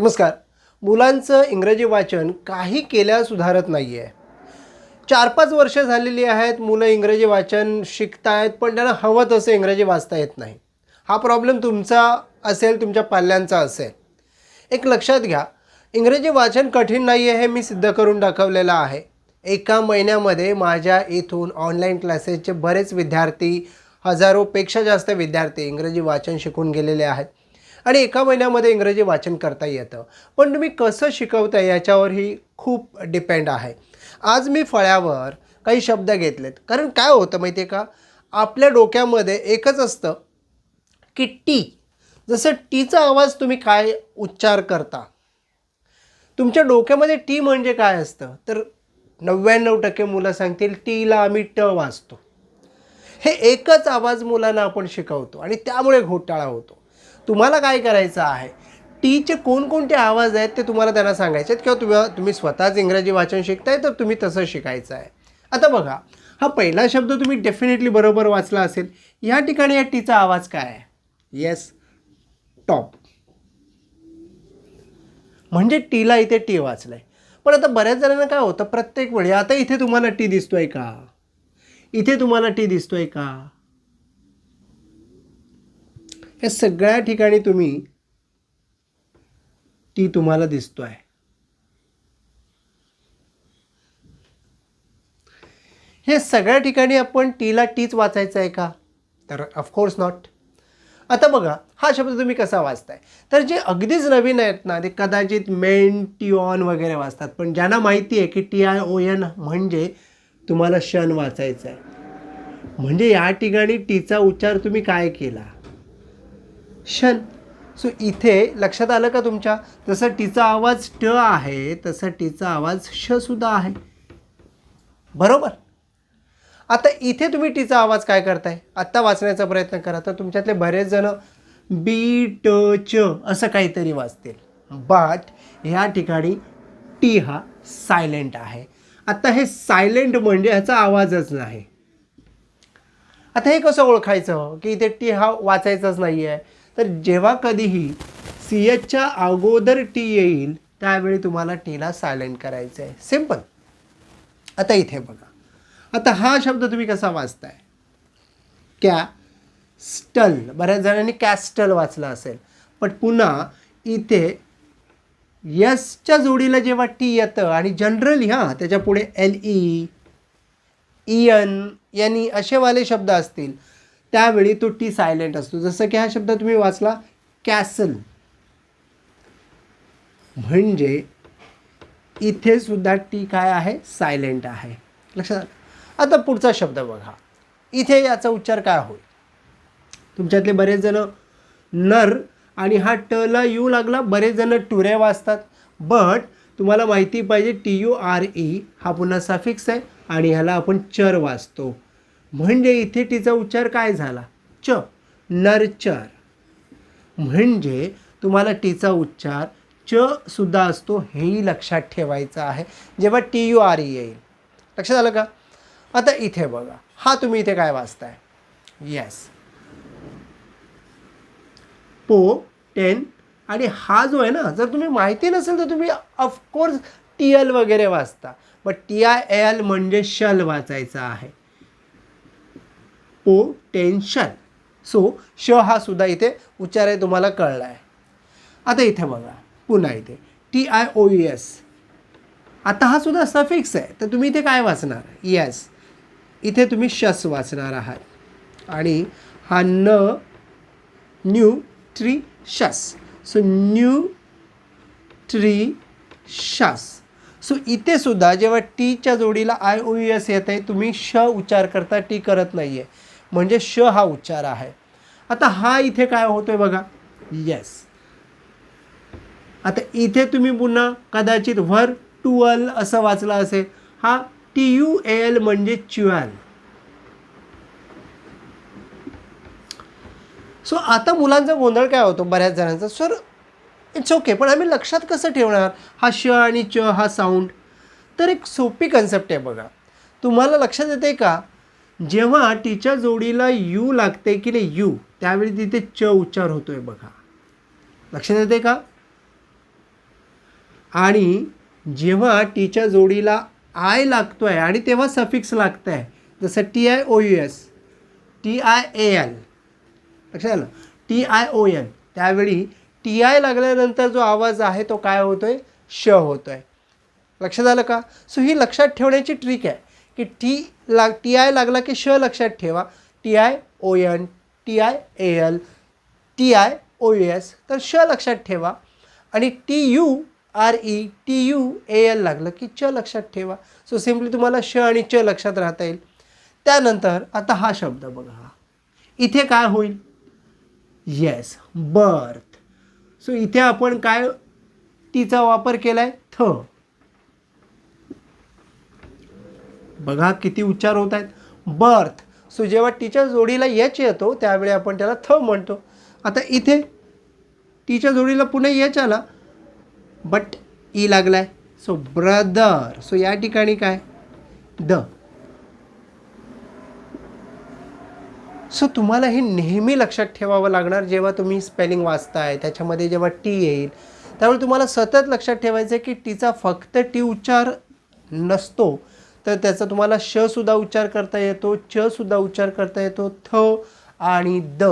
नमस्कार. मुलांचं इंग्रजी वाचन काही केल्या सुधारत नाही आहे चार पाच वर्ष झालेली आहेत मुलं इंग्रजी वाचन शिकतायत पण त्यांना हवं तसं इंग्रजी वाचता येत नाही. हा प्रॉब्लेम तुमचा असेल तुमच्या पाल्यांचा असेल. एक लक्षात घ्या इंग्रजी वाचन कठीण नाही आहे हे मी सिद्ध करून दाखवलेलं आहे. एका महिन्यामध्ये माझ्या इथून ऑनलाईन क्लासेसचे बरेच विद्यार्थी हजारोपेक्षा जास्त विद्यार्थी इंग्रजी वाचन शिकून गेलेले आहेत. आणि एका महिन्यामध्ये इंग्रजी वाचन करता येतं. पण तुम्ही कसं शिकवता याच्यावरही खूप डिपेंड आहे. आज मी फळ्यावर काही शब्द घेतलेत. कारण काय होतं माहिती आहे का? आपल्या डोक्यामध्ये एकच असतं की टी. जसं टीचा आवाज तुम्ही काय उच्चार करता? तुमच्या डोक्यामध्ये टी म्हणजे काय असतं? तर नव्याण्णव टक्के मुलं सांगतील टीला आम्ही ट वाचतो. हे एकच आवाज मुलांना आपण शिकवतो आणि त्यामुळे घोटाळा होतो. तुम्हाला काय करायचं आहे? टीचे कोणकोणते आवाज आहेत ते तुम्हाला त्यांना सांगायचे आहेत? किंवा तुम्ही तुम्ही स्वतःच इंग्रजी वाचन शिकताय तर तुम्ही तसं शिकायचं आहे. आता बघा हा पहिला शब्द तुम्ही डेफिनेटली बरोबर वाचला असेल. या ठिकाणी या टीचा आवाज काय आहे? येस टॉप म्हणजे टीला इथे टी वाचलंय. पण आता बऱ्याच जणांना काय होतं? प्रत्येक वेळी आता इथे तुम्हाला टी दिसतोय का? इथे तुम्हाला टी दिसतोय का? या सगळ्या ठिकाणी तुम्ही टी तुम्हाला दिसतो आहे हे सगळ्या ठिकाणी आपण टीला टीच वाचायचं आहे का? तर ऑफकोर्स नॉट आता बघा हा शब्द तुम्ही कसा वाचताय? तर जे अगदीच नवीन आहेत ना ते कदाचित मेन टी ऑन वगैरे वाचतात. पण ज्यांना माहिती आहे की टी आय ओ एन म्हणजे तुम्हाला शन वाचायचं आहे म्हणजे या ठिकाणी टीचा उच्चार तुम्ही काय केला? शन सो इथे लक्षात आलं का तुमच्या? जसं टीचा आवाज ट आहे तसं टीचा आवाज श सुद्धा आहे. बरोबर? आता इथे तुम्ही टीचा आवाज काय करताय? आत्ता वाचण्याचा प्रयत्न करा. तर तुमच्यातले बरेच जण बी ट च असं काहीतरी वाचतील. बट ह्या ठिकाणी टी हा सायलेंट आहे. आता हे सायलेंट म्हणजे ह्याचा आवाजच नाही. आता हे कसं ओळखायचं? की इथे टी हा वाचायचाच नाही आहे तर जेव्हा कधीही सी एचच्या अगोदर टी येईल त्यावेळी तुम्हाला टीला सायलेंट करायचं आहे सिंपल आता इथे बघा. आता हा शब्द तुम्ही कसा वाचताय? कॅ स्टल. बऱ्याच जणांनी कॅस्टल वाचला असेल. पण पुन्हा इथे यसच्या जोडीला जेव्हा टी येतं आणि जनरली हां त्याच्या पुढे एल ई इयन यांनी असेवाले शब्द असतील. त्यावेळी तो टी सायलेंट असतो. जसं की हा शब्द तुम्ही वाचला कॅसल. म्हणजे इथे सुद्धा टी काय आहे? सायलेंट आहे. लक्षात आलं? आता पुढचा शब्द बघा. इथे याचा उच्चार काय होईल? तुमच्यातले बरेच जण नर आणि हा टला यू लागला बरेच जण टुरे वाचतात. बट तुम्हाला माहिती पाहिजे टी यू आर ई हा पुन्हा सफिक्स आहे आणि ह्याला आपण चर वाचतो. म्हणजे इथे टीचा उच्चार काय झाला? च. नर्चर. म्हणजे तुम्हाला टीचा उच्चार च सुद्धा असतो हेही लक्षात ठेवायचं आहे. जेव्हा टी यू आर ई येईल. लक्षात आलं का? आता इथे बघा. हा तुम्ही इथे काय वाचताय? येस पो टेन. आणि हा जो आहे ना जर तुम्ही माहिती नसेल तर तुम्ही ऑफकोर्स टी एल वगैरे वाचता. बट टी आय एल म्हणजे शल वाचायचा आहे. पोटेन्शल सो श हा सुद्धा इथे उच्चार आहे तुम्हाला कळला आहे आता इथे बघा पुन्हा इथे. T I O U S आता हा सुद्धा सफिक्स आहे. तर तुम्ही इथे काय वाचणार? येस इथे तुम्ही शस वाचणार आहात. आणि हा न nutritious so nutritious so इथे सुद्धा जेव्हा टीच्या जोडीला आय ओ यू एस येत आहे तुम्ही श उच्चार करता टी करत नाही आहे म्हणजे श हा उच्चार आहे. आता हा इथे काय होतोय बघा? येस आता इथे तुम्ही पुन्हा कदाचित व्हर टुअल असं वाचलं असेल. हा टी यू एल म्हणजे च्युअल. सो आता मुलांचा गोंधळ काय होतो? बऱ्याच जणांचा. सर इट्स ओके पण आम्ही लक्षात कसं ठेवणार? हा श आणि च हा साऊंड तर एक सोपी कन्सेप्ट आहे बघा. तुम्हाला लक्षात येते का? जेव्हा टीच्या जोडीला यू लागते की नाही यू त्यावेळी तिथे च उच्चार होतोय बघा. लक्षात येते का? आणि जेव्हा टीच्या जोडीला आय लागतो आहे आणि तेव्हा सफिक्स लागतं आहे जसं T I O U S T I A L लक्षात आलं? टी आय ओ एन त्यावेळी टी आय लागल्यानंतर जो आवाज आहे तो काय होतो आहे श होतो आहे लक्षात आलं का? सो ही लक्षात ठेवण्याची ट्रिक आहे. की टी लाग टी आय लागला की श लक्षात ठेवा. T I O N T I A L T I O S तर श लक्षात ठेवा. आणि T U R E T U A L लागलं की च लक्षात ठेवा. सो सिम्पली तुम्हाला श आणि च लक्षात राहता येईल. त्यानंतर आता हा शब्द बघा. हा इथे काय होईल? येस बर्थ सो इथे आपण काय टीचा वापर केला आहे थ. बघा किती उच्चार होत आहेत. बर्थ. सो जेव्हा टीच्या जोडीला यच येतो त्यावेळी आपण त्याला थ म्हणतो. आता इथे टीच्या जोडीला पुन्हा यच आला बट ई लागलाय. सो ब्रदर सो या ठिकाणी काय? द. सो तुम्हाला हे नेहमी लक्षात ठेवावं लागणार जेव्हा तुम्ही स्पेलिंग वाचताय त्याच्यामध्ये जेव्हा टी येईल त्यामुळे तुम्हाला सतत लक्षात ठेवायचं आहे की टीचा फक्त टी उच्चार नसतो. तर त्याचा तुम्हाला श सुद्धा उच्चार करता येतो च सुद्धा उच्चार करता येतो थ आणि द.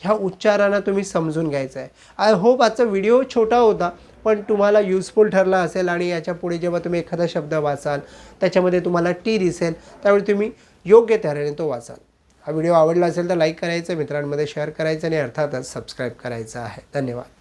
ह्या उच्चारांना तुम्ही समजून घ्यायचं आहे. आय होप आजचा व्हिडिओ छोटा होता पण तुम्हाला युजफुल ठरला असेल आणि याच्यापुढे जेव्हा तुम्ही एखादा शब्द वाचाल त्याच्यामध्ये तुम्हाला टी दिसेल त्यावेळी तुम्ही योग्य तऱ्हेने तो वाचाल. हा व्हिडिओ आवडला असेल तर लाईक करायचा मित्रांमध्ये शेअर करायचा आणि अर्थातच सबस्क्राईब करायचा आहे. धन्यवाद.